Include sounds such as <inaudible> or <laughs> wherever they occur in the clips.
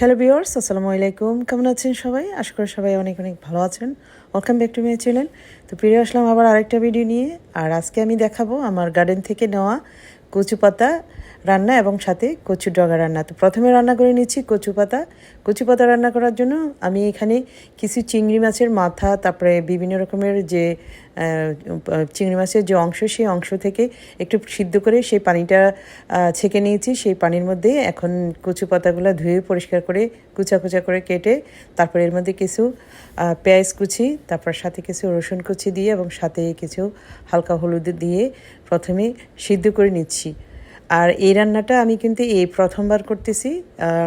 Hello বিওর্স আসসালামু আলাইকুম। কেমন আছেন সবাই? আশা করি সবাই অনেক অনেক ভালো আছেন। Welcome back to my channel তো ফিরে আসলাম আবার আরেকটা ভিডিও নিয়ে। আর আজকে আমি দেখাবো আমার গার্ডেন থেকে নেওয়া কচু পাতা রান্না এবং সাথে কচু ডগা রান্না। তো প্রথমে রান্না করে নিচ্ছি কচু পাতা। কচু পাতা রান্না করার জন্য আমি এখানে কিছু চিংড়ি মাছের মাথা, তারপরে বিভিন্ন রকমের যে চিংড়ি মাছের যে অংশ, সেই অংশ থেকে একটু সিদ্ধ করে সেই পানিটা ছেঁকে নিয়েছি। সেই পানির মধ্যে এখন কচু পাতাগুলো ধুয়ে পরিষ্কার করে কুচা কুচা করে কেটে, তারপরে এর মধ্যে কিছু পেঁয়াজ কুচি, তারপর সাথে কিছু রসুন কুচি দিয়ে এবং সাথে কিছু হালকা হলুদ দিয়ে প্রথমে সিদ্ধ করে নিচ্ছি। আর এই রান্নাটা আমি কিন্তু এই প্রথমবার করতেছি।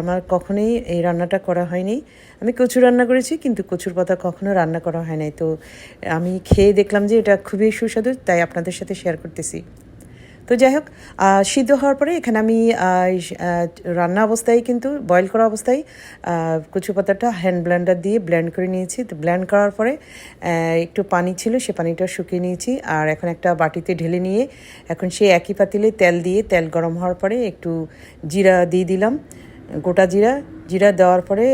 আমার কখনোই এই রান্নাটা করা হয়নি। আমি কচু রান্না করেছি, কিন্তু কচুর পাতা কখনো রান্না করা হয় নাই। তো আমি খেয়ে দেখলাম যে এটা খুবই সুস্বাদু, তাই আপনাদের সাথে শেয়ার করতেছি। তো যাই হোক সিদ্ধ হওয়ার পরে এখানে আমি রান্না অবস্থায় কিন্তু বয়েল করা অবস্থায় কচু পাতাটা হ্যান্ড ব্লেন্ডার দিয়ে ব্লেন্ড করে নিয়েছি। তো ব্লেন্ড করার পরে একটু পানি ছিল, সে পানিটা শুকিয়ে নিয়েছি। আর এখন একটা বাটিতে ঢেলে নিয়ে, এখন সেই একই পাতিলে তেল দিয়ে, তেল গরম হওয়ার পরে একটু জিরা দিয়ে দিলাম। গোটা জিরা জিরা দেওয়ার পরে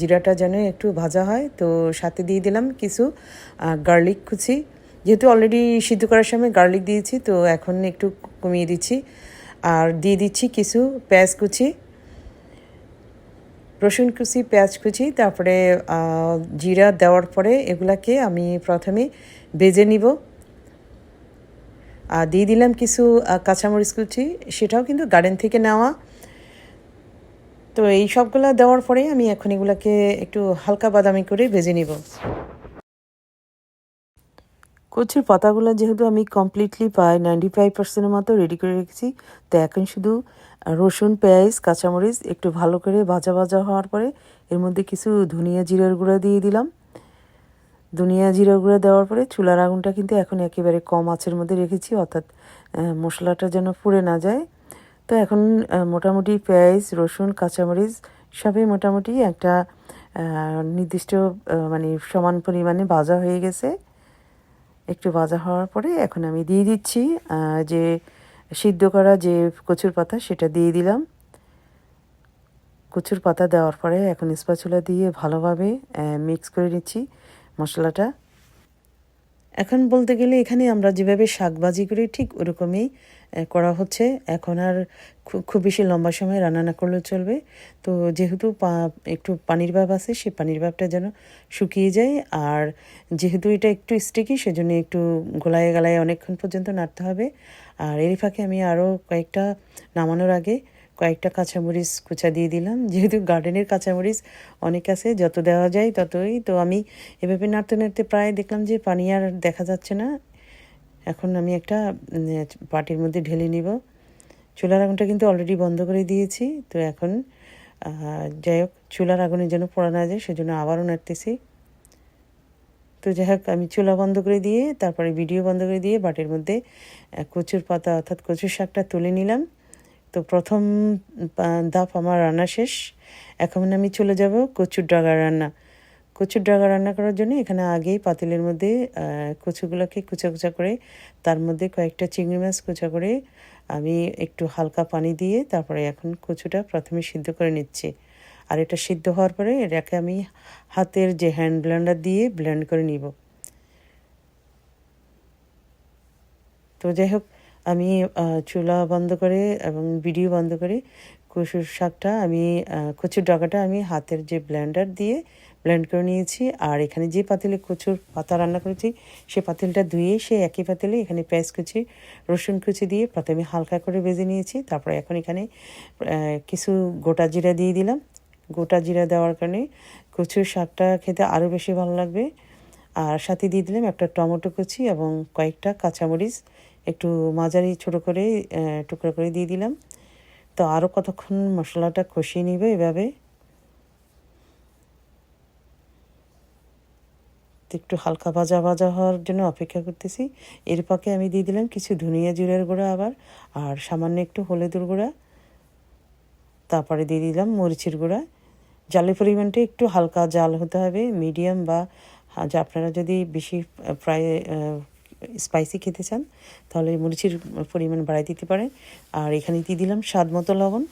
জিরাটা যেন একটু ভাজা হয়। তো সাথে দিয়ে দিলাম কিছু গার্লিক কুচি। যেহেতু অলরেডি সিদ্ধ করার সময় গার্লিক দিয়েছি, তো এখন একটু কমিয়ে দিচ্ছি। আর দিয়ে দিচ্ছি কিছু পেঁয়াজ কুচি, রসুন কুচি, পেঁয়াজ কুচি, তারপরে জিরা দেওয়ার পরে এগুলাকে আমি প্রথমে বেজে নিব। আর দিয়ে দিলাম কিছু কাঁচামরিচ কুচি, সেটাও কিন্তু গার্ডেন থেকে নেওয়া। তো এই সবগুলো দেওয়ার পরে আমি এখন এগুলাকে একটু হালকা বাদামি করে ভেজে নিব। কচুর পাতাগুলো যেহেতু আমি কমপ্লিটলি প্রায় নাইনটি ফাইভ পার্সেন্টের মতো রেডি করে রেখেছি, তো এখন শুধু রসুন, পেঁয়াজ, কাঁচামরিচ একটু ভালো করে ভাজা ভাজা হওয়ার পরে এর মধ্যে কিছু ধনিয়া জিরার গুঁড়া দিয়ে দিলাম। ধনিয়া জিরা গুঁড়া দেওয়ার পরে চুলার আগুনটা কিন্তু এখন একেবারে কম আঁচের মধ্যে রেখেছি, অর্থাৎ মশলাটা যেন পুড়ে না যায়। তো এখন মোটামুটি পেঁয়াজ, রসুন, কাঁচামরিচ সবই মোটামুটি একটা নির্দিষ্ট মানে সমান পরিমাণে ভাজা হয়ে গেছে। একটু ভাজা হওয়ার পরে এখন আমি দিয়ে দিচ্ছি যে সিদ্ধ করা যে কচুর পাতা সেটা দিয়ে দিলাম। কচুর পাতা দেওয়ার পরে এখন স্পাচুলা দিয়ে ভালোভাবে মিক্স করে নিচ্ছি মশলাটা। এখন বলতে গেলে এখানে আমরা যেভাবে শাকবাজি করি ঠিক ওরকমই করা হচ্ছে। এখন আর খুব বেশি লম্বা সময় রান্না না করলেও চলবে। তো যেহেতু পা- একটু পানির ভাব আছে সেই পানির ভাবটা যেন শুকিয়ে যায়। আর যেহেতু এটা একটু স্টিকি সেজন্য একটু গোলায় গালায় অনেকক্ষণ পর্যন্ত নাড়তে হবে। আর এর ফাঁকে আমি আরও কয়েকটা নামানোর আগে কয়েকটা কাঁচামরিচ কুচা দিয়ে দিলাম। <laughs> যেহেতু গার্ডেনের কাঁচামরিচ অনেক আছে, যত দেওয়া যায় ততই। তো আমি এভাবে নাড়তে নাড়তে প্রায় দেখলাম যে পানি আর দেখা যাচ্ছে না। এখন আমি একটা পাটির মধ্যে ঢেলে নিব। চুলার আগুনটা কিন্তু অলরেডি বন্ধ করে দিয়েছি, তো এখন যাই হোক, চুলার আগুনের যেন পোড়া না যায়, সেজন্য আবারও নাড়তেছি। তো যাই হোক, আমি চুলা বন্ধ করে দিয়ে, তারপরে ভিডিও বন্ধ করে দিয়ে বাটির মধ্যে কচুর পাতা অর্থাৎ কচুর শাকটা তুলে নিলাম। তো প্রথম ধাপ আমার রান্না শেষ। এখন আমি চলে যাব কচুর ডাগা রান্না। কচুর ডাগা রান্না করার জন্য এখানে আগেই পাতিলের মধ্যে কচুগুলোকে কুচা কুচা করে, তার মধ্যে কয়েকটা চিংড়ি মাছ কুচা করে আমি একটু হালকা পানি দিয়ে তারপরে এখন কচুটা প্রথমে সিদ্ধ করে নিচ্ছি। আর এটা সিদ্ধ হওয়ার পরে এটাকে আমি হাতের যে হ্যান্ড ব্লেন্ডার দিয়ে ব্লেন্ড করে নিব। তো যাই হোক, আমি চুলা বন্ধ করে এবং ভিডিও বন্ধ করে কচুর শাকটা আমি কচুর ডাকাটা আমি হাতের যে ব্লেন্ডার দিয়ে ব্লেন্ড করে নিয়েছি। আর এখানে যে পাতিলে কচুর পাতা রান্না করেছি, সে পাতিলটা ধুয়ে সে একই পাতিলে এখানে পেঁয়াজ কুচি, রসুন কুচি দিয়ে প্রথমে হালকা করে ভেজে নিয়েছি। তারপরে এখন এখানে কিছু গোটা জিরা দিয়ে দিলাম। গোটা জিরা দেওয়ার কারণে কচুর শাকটা খেতে আরও বেশি ভালো লাগবে। আর সাথে দিয়ে দিলাম একটা টমেটো কুচি এবং কয়েকটা কাঁচামরিচ। একটু মাঝারি ছোটো করে টুকরো করে দিয়ে দিলাম। তো আরও কতক্ষণ মশলাটা কষিয়ে নিবে এভাবে? একটু হালকা ভাজা ভাজা হওয়ার জন্য অপেক্ষা করতেছি। এর পাকে আমি দিয়ে দিলাম কিছু ধনিয়া জিরার গুঁড়া আবার আর সামান্য একটু হলুদের গুঁড়া। তারপরে দিয়ে দিলাম মরিচের গুঁড়া। জালের পরিমাণটা একটু হালকা জাল হতে হবে মিডিয়াম বা হ্যাঁ, আপনারা যদি বেশি ফ্রাই স্পাইসি খেতে চান, তাহলে মরিচের পরিমাণ বাড়াই দিতে পারেন। আর এখানে দিয়ে দিলাম স্বাদ মতো লবণ।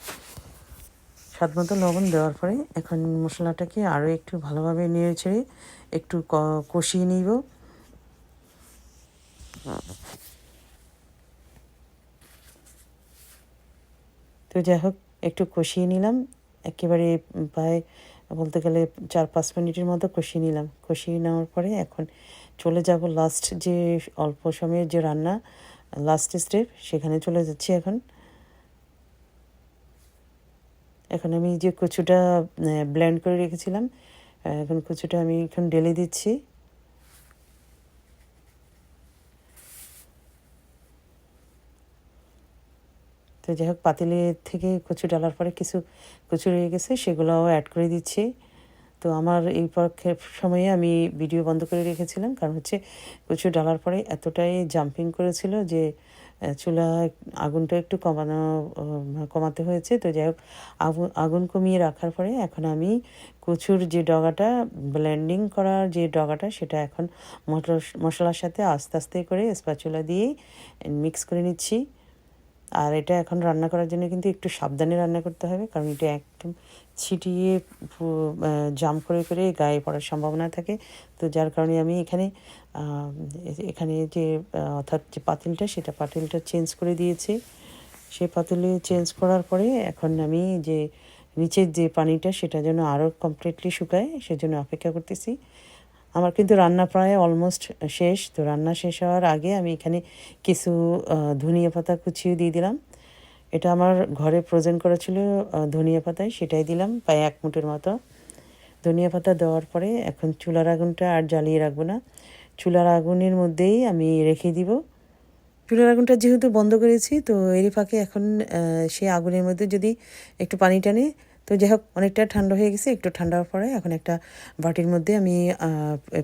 স্বাদ মতো লবণ দেওয়ার পরে এখন মশলাটাকে আরও একটু ভালোভাবে নেড়ে ছেড়ে একটু কষিয়ে নিব। তো যাই হোক, একটু কষিয়ে নিলাম। একেবারে প্রায় বলতে গেলে চার পাঁচ মিনিটের মতো কষিয়ে নিলাম। কষিয়ে নেওয়ার পরে এখন চলে যাব লাস্ট যে অল্প সময়ের যে রান্না লাস্ট স্টেপ সেখানে চলে যাচ্ছি এখন। এখন আমি যে কচুটা ব্ল্যান্ড করে রেখেছিলাম এখন কচুটা আমি এখন ঢেলে দিচ্ছি। তো যাই হোক, পাতিলে থেকে কচু ডালার পরে কিছু কচু রয়ে গেছে, সেগুলোও অ্যাড করে দিচ্ছি। তো আমার এই পক্ষে সময়ে আমি ভিডিও বন্ধ করে রেখেছিলাম, কারণ হচ্ছে কচু ডালার পরে এতটাই জাম্পিং করেছিল যে চুলা আগুনটা একটু কমানো কমাতে হয়েছে। তো যাই হোক আগুন আগুন কমিয়ে রাখার পরে এখন আমি কচুর যে ডগাটা ব্লেন্ডিং করার যে ডগাটা, সেটা এখন মশলার সাথে আস্তে আস্তে করে স্প্যাচুলা দিয়ে মিক্স করে নিচ্ছি। আর এটা এখন রান্না করার জন্য কিন্তু একটু সাবধানে রান্না করতে হবে, কারণ এটা একদম ছিটিয়ে জাম করে করে গায়ে পড়ার সম্ভাবনা থাকে। তো যার কারণে আমি এখানে এখানে যে অর্থাৎ যে পাতিলটা, সেটা পাতিলটা চেঞ্জ করে দিয়েছি। সেই পাতিলে চেঞ্জ করার পরে এখন আমি যে, নিচের যে পানিটা, সেটা যেন আরও কমপ্লিটলি শুকায়, সেজন্য অপেক্ষা করতেছি। আমার কিন্তু রান্না প্রায় অলমোস্ট শেষ। তো রান্না শেষ হওয়ার আগে আমি এখানে কিছু ধনিয়া পাতা কুচিয়ে দিয়ে দিলাম। এটা আমার ঘরে প্রোজেন করা ছিল ধনিয়া পাতায়, সেটাই দিলাম প্রায় এক মুঠের মতো। ধনিয়া পাতা দেওয়ার পরে এখন চুলার আগুনটা আর জ্বালিয়ে রাখব না। চুলার আগুনের মধ্যেই আমি রেখে দিব। চুলার আগুনটা যেহেতু বন্ধ করেছি, তো এরই ফাঁকে এখন সেই আগুনের মধ্যে যদি একটু পানি টানে তো যাই হোক অনেকটা ঠান্ডা হয়ে গেছে, একটু ঠান্ডা হওয়ার পরে এখন একটা বাটির মধ্যে আমি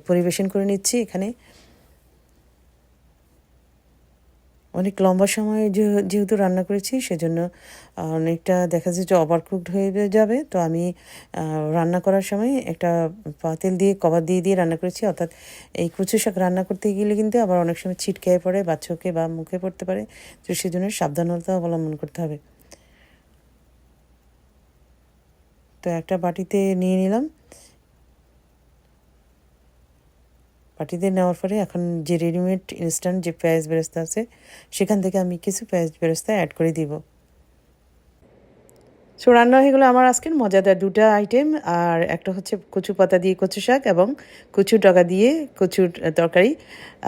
পরিবেশন করে নিচ্ছি এখানে। অনেক লম্বা সময় যেহেতু রান্না করেছি, সেজন্য অনেকটা দেখা যাচ্ছে যে ওভার কুকড হয়ে যাবে। তো আমি রান্না করার সময় একটা পাতিল দিয়ে, কভার দিয়ে দিয়ে রান্না করেছি। অর্থাৎ এই কচু শাক রান্না করতে গেলে কিন্তু আবার অনেক সময় ছিটকে পড়ে বা চোখে বা মুখে পড়তে পারে। তো সেজন্য সাবধানতা অবলম্বন করতে হবে। তো একটা বাটিতে নিয়ে নিলাম। বাটিতে নেওয়ার পরে এখন যে রেডিমেড ইনস্ট্যান্ট যে পেঁয়াজ বেরেস্তা আছে, সেখান থেকে আমি কিছু পেঁয়াজ বেরেস্তা অ্যাড করে দিব। সো রান্না হয়ে গেলো আমার আজকের মজাদার দুটো আইটেম আর একটা হচ্ছে কচু পাতা দিয়ে কচু শাক এবং কচু ডগা দিয়ে কচুর তরকারি।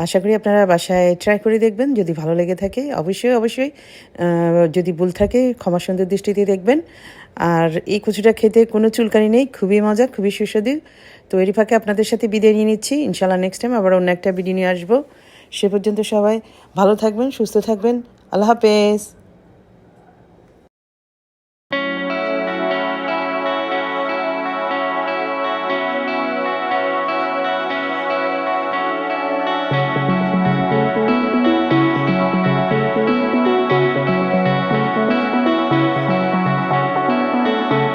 আশা করি আপনারা বাসায় ট্রাই করে দেখবেন, যদি ভালো লেগে থাকে অবশ্যই অবশ্যই যদি ভুল থাকে ক্ষমা সুন্দর দৃষ্টিতে দেখবেন। আর এই কচুটা খেতে কোনো চুলকানি নেই, খুবই মজা, খুবই সুস্বাদু। তো এরই ফাঁকে আপনাদের সাথে বিদায় নিয়ে নিচ্ছি। ইনশাল্লাহ নেক্সট টাইম আবার অন্য একটা ভিডিও নিয়ে আসব। সে পর্যন্ত সবাই ভালো থাকবেন, সুস্থ থাকবেন। আল্লাহ হাফেজ।